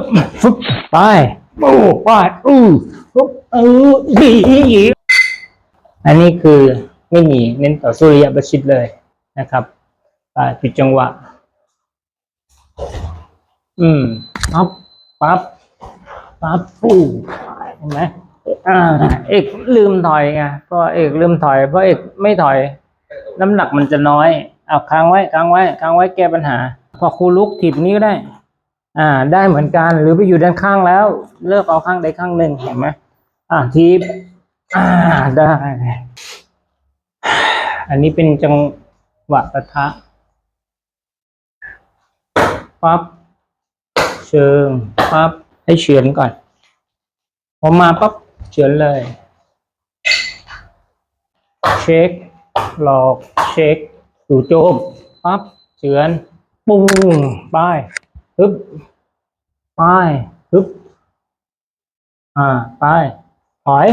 บฟึบไปโอ้ไปอือฮึบเออดีอันนี้คือไม่มีเน้นต่อสุริยประชิดเลยนะครับไปปิดจังหวะ อืมปั๊บปั๊บปั๊บปูเห็นไหมอ่า เอกลืมถอยไงเพราะเอกลืมถอยเพราะเอกไม่ถอย น้ำหนักมันจะน้อย เอาค้างไว้ค้างไว้ค้างไว้แก้ปัญหา พอครูลุกถีบนี้ก็ได้ อ่า ได้เหมือนกันหรือไปอยู่ด้านข้างแล้ว เลิกเอาข้างใดข้างหนึ่งเห็นไหมอ่าทีบอ่าได้ อันนี้เป็นจังหวะปะทะปั๊บเชิงปั๊บให้เฉือนก่อนพอมาปั๊บเฉือนเลย เช็คหลอกเช็คจู่โจมปั๊บเฉือนปุ้งไป ฮึบไปฮึบอ่า ไป ถอย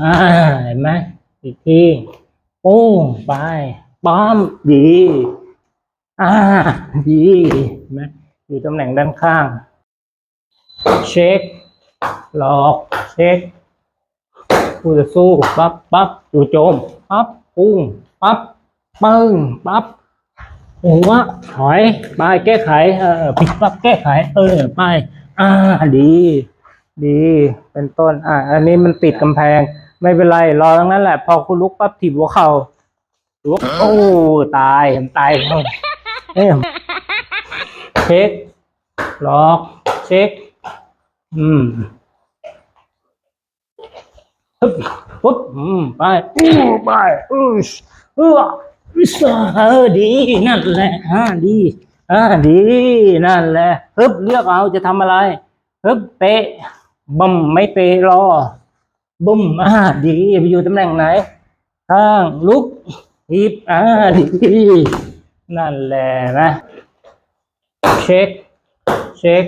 อ่า เห็นไหมอีกทีปุ้งไปป้อมดี อ่า ดีเห็นไหมอยู่ตำแหน่งด้านข้าง เช็ค หลอก เช็คผู้จะสู้ปั๊บปั๊บจู่โจมปั๊บปุ้งปั๊บปึ้งปั๊บ หัวถอยไปแก้ไข เออปิดปั๊บแก้ไข เออไป อ่าดี ดี เป็นต้น อ่าอันนี้มันติดกำแพง ไม่เป็นไร รอตรงนั้นแหละ พอคุณลุกปั๊บถีบหัวเข่าลุกโอ้ตายตายเอ้ยเช็คหลอกเช็ค อืมปึ๊บปุ๊บอืมไปอู้ไปอือเออ สาเอดีนั่นแหละอ่าดีอ่าดีนั่นแหละฮึบเลือกเอาจะทำอะไรฮึบเตะบึมไม่เตะรอบึมอ่าดีไปอยู่ตำแหน่งไหนข้างลุกหีบอ่าดีนั่นแหละนะเช็คเช็ค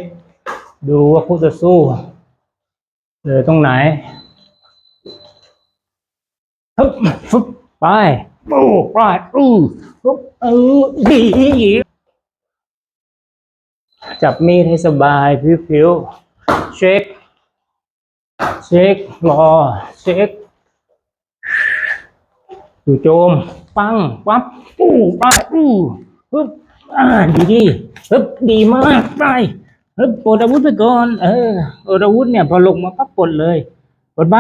ดูว่าคู่จะสู้เหลือตรงไหนฮึบฟึบไป โอ้ไปอือฮึบเออดีจับมีดให้สบายผิวๆเช็ค เช็ครอเช็คจู่โจม ปังปั๊บอู้ไปอู้ฮึบอ่าดีดีฮึบดีมากไปฮ้ยปลดอาวุธไปก่อน เออปลดอาวุธเนี่ย พอลงมาปั๊บปลดเลยปลดไป